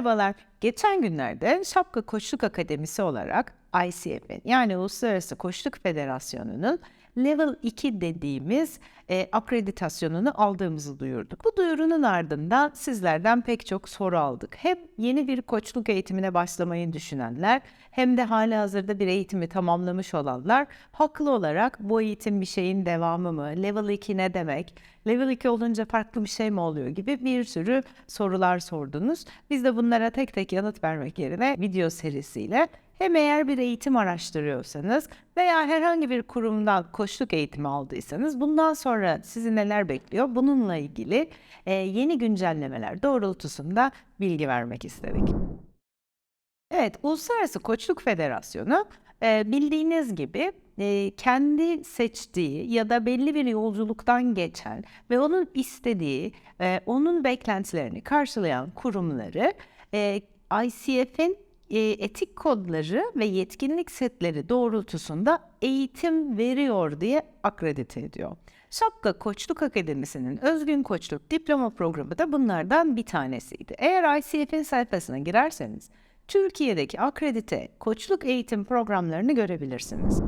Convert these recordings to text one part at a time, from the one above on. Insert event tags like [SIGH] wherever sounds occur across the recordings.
Merhabalar. Geçen günlerde Şapka Koçluk Akademisi olarak ICF'in yani Uluslararası Koçluk Federasyonu'nun Level 2 dediğimiz e, akreditasyonunu aldığımızı duyurduk. Bu duyurunun ardından sizlerden pek çok soru aldık. Hem yeni bir koçluk eğitimine başlamayı düşünenler hem de hali hazırda bir eğitimi tamamlamış olanlar haklı olarak bu eğitim bir şeyin devamı mı? Level 2 ne demek? Level 2 olunca farklı bir şey mi oluyor gibi bir sürü sorular sordunuz. Biz de bunlara tek tek yanıt vermek yerine video serisiyle hem eğer bir eğitim araştırıyorsanız veya herhangi bir kurumdan koçluk eğitimi aldıysanız bundan sonra sizi neler bekliyor bununla ilgili e, yeni güncellemeler doğrultusunda bilgi vermek istedik. Evet, Uluslararası Koçluk Federasyonu e, bildiğiniz gibi e, kendi seçtiği ya da belli bir yolculuktan geçen ve onun istediği, e, onun beklentilerini karşılayan kurumları e, ICF'in etik kodları ve yetkinlik setleri doğrultusunda eğitim veriyor diye akredite ediyor. Şapka Koçluk Akademisi'nin Özgün Koçluk Diploma Programı da bunlardan bir tanesiydi. Eğer ICF'in sayfasına girerseniz Türkiye'deki akredite koçluk eğitim programlarını görebilirsiniz.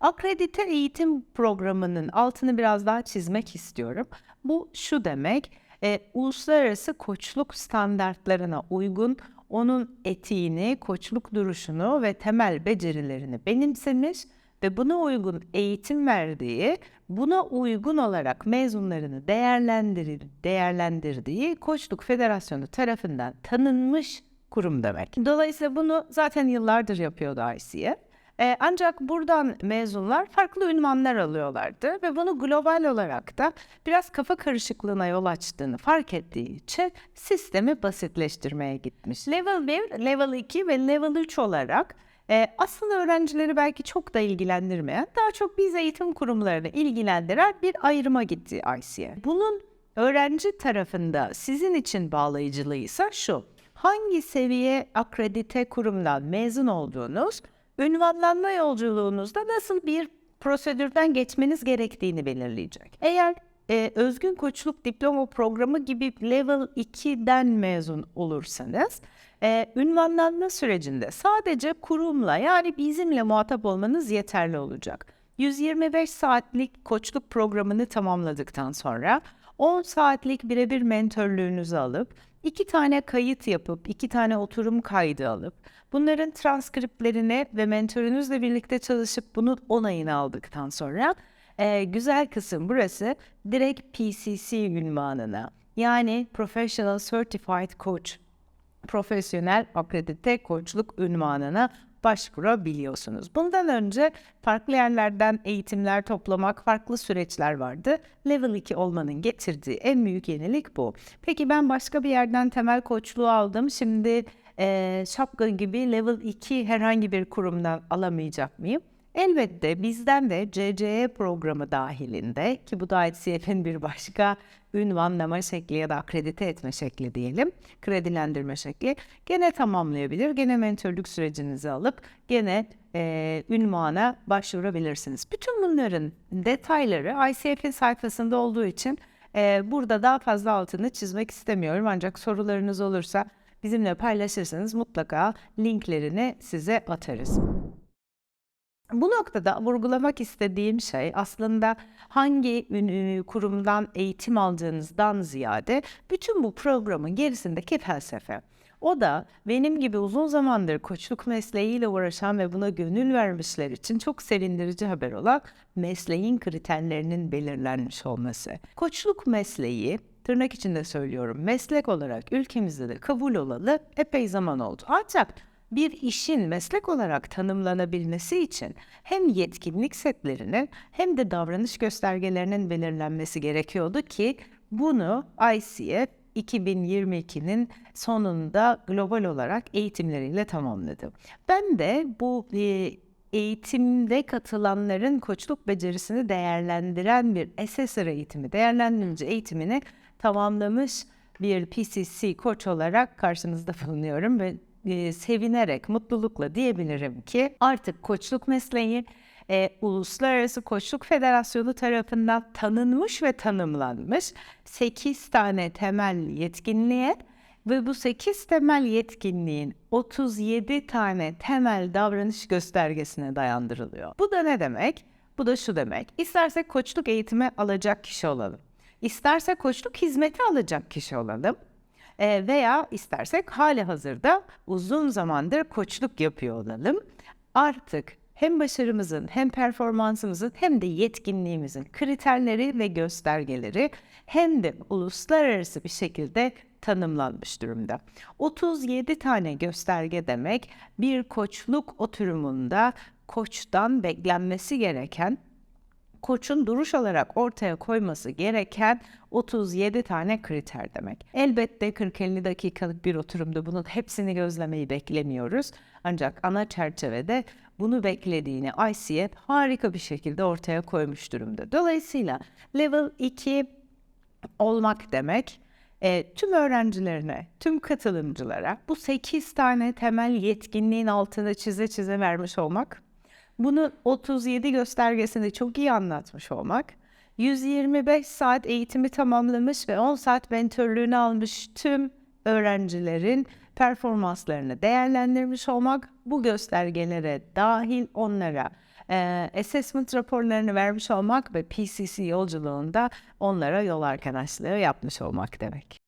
Akredite eğitim programının altını biraz daha çizmek istiyorum. Bu şu demek, e, uluslararası koçluk standartlarına uygun onun etiğini, koçluk duruşunu ve temel becerilerini benimsemiş ve buna uygun eğitim verdiği, buna uygun olarak mezunlarını değerlendir değerlendirdiği Koçluk Federasyonu tarafından tanınmış kurum demek. Dolayısıyla bunu zaten yıllardır yapıyordu ICF. Ee, ancak buradan mezunlar farklı ünvanlar alıyorlardı ve bunu global olarak da biraz kafa karışıklığına yol açtığını fark ettiği için sistemi basitleştirmeye gitmiş. Level 1, Level 2 ve Level 3 olarak e, aslında öğrencileri belki çok da ilgilendirmeyen, daha çok biz eğitim kurumlarını ilgilendiren bir ayrıma gitti ICF. Bunun öğrenci tarafında sizin için bağlayıcılığı ise şu. Hangi seviye akredite kurumdan mezun olduğunuz, ünvanlanma yolculuğunuzda nasıl bir prosedürden geçmeniz gerektiğini belirleyecek. Eğer e, özgün koçluk diploma programı gibi level 2'den mezun olursanız e, ünvanlanma sürecinde sadece kurumla yani bizimle muhatap olmanız yeterli olacak. 125 saatlik koçluk programını tamamladıktan sonra 10 saatlik birebir mentörlüğünüzü alıp iki tane kayıt yapıp iki tane oturum kaydı alıp bunların transkriplerini ve mentörünüzle birlikte çalışıp bunun onayını aldıktan sonra e, güzel kısım burası direkt PCC ünvanına yani Professional Certified Coach profesyonel akredite koçluk ünvanına başvurabiliyorsunuz. Bundan önce farklı yerlerden eğitimler toplamak, farklı süreçler vardı. Level 2 olmanın getirdiği en büyük yenilik bu. Peki ben başka bir yerden temel koçluğu aldım. Şimdi e, şapka gibi level 2 herhangi bir kurumdan alamayacak mıyım? Elbette bizden de CCE programı dahilinde ki bu da ICF'in bir başka ünvanlama şekli ya da akredite etme şekli diyelim, kredilendirme şekli gene tamamlayabilir, gene mentörlük sürecinizi alıp gene e, ünvana başvurabilirsiniz. Bütün bunların detayları ICF'in sayfasında olduğu için e, burada daha fazla altını çizmek istemiyorum ancak sorularınız olursa bizimle paylaşırsanız mutlaka linklerini size atarız. Bu noktada vurgulamak istediğim şey aslında hangi kurumdan eğitim aldığınızdan ziyade bütün bu programın gerisindeki felsefe. O da benim gibi uzun zamandır koçluk mesleğiyle uğraşan ve buna gönül vermişler için çok sevindirici haber olan mesleğin kriterlerinin belirlenmiş olması. Koçluk mesleği tırnak içinde söylüyorum meslek olarak ülkemizde de kabul olalı epey zaman oldu. Ancak bir işin meslek olarak tanımlanabilmesi için hem yetkinlik setlerinin hem de davranış göstergelerinin belirlenmesi gerekiyordu ki bunu ICF 2022'nin sonunda global olarak eğitimleriyle tamamladı. Ben de bu e, eğitimde katılanların koçluk becerisini değerlendiren bir SSR eğitimi, değerlendirici eğitimini tamamlamış bir PCC koç olarak karşınızda [LAUGHS] bulunuyorum ve e, sevinerek, mutlulukla diyebilirim ki artık koçluk mesleği e, Uluslararası Koçluk Federasyonu tarafından tanınmış ve tanımlanmış 8 tane temel yetkinliğe Ve bu 8 temel yetkinliğin 37 tane temel davranış göstergesine dayandırılıyor. Bu da ne demek? Bu da şu demek. İstersek koçluk eğitimi alacak kişi olalım. İstersek koçluk hizmeti alacak kişi olalım. Ee, veya istersek hali hazırda uzun zamandır koçluk yapıyor olalım. Artık hem başarımızın hem performansımızın hem de yetkinliğimizin kriterleri ve göstergeleri hem de uluslararası bir şekilde tanımlanmış durumda. 37 tane gösterge demek bir koçluk oturumunda koçtan beklenmesi gereken koçun duruş olarak ortaya koyması gereken 37 tane kriter demek. Elbette 40-50 dakikalık bir oturumda bunun hepsini gözlemeyi beklemiyoruz. Ancak ana çerçevede bunu beklediğini ICF harika bir şekilde ortaya koymuş durumda. Dolayısıyla level 2 olmak demek e, tüm öğrencilerine, tüm katılımcılara bu 8 tane temel yetkinliğin altını çize çize vermiş olmak bunu 37 göstergesini çok iyi anlatmış olmak, 125 saat eğitimi tamamlamış ve 10 saat mentörlüğünü almış tüm öğrencilerin performanslarını değerlendirmiş olmak, bu göstergelere dahil onlara e, assessment raporlarını vermiş olmak ve PCC yolculuğunda onlara yol arkadaşlığı yapmış olmak demek.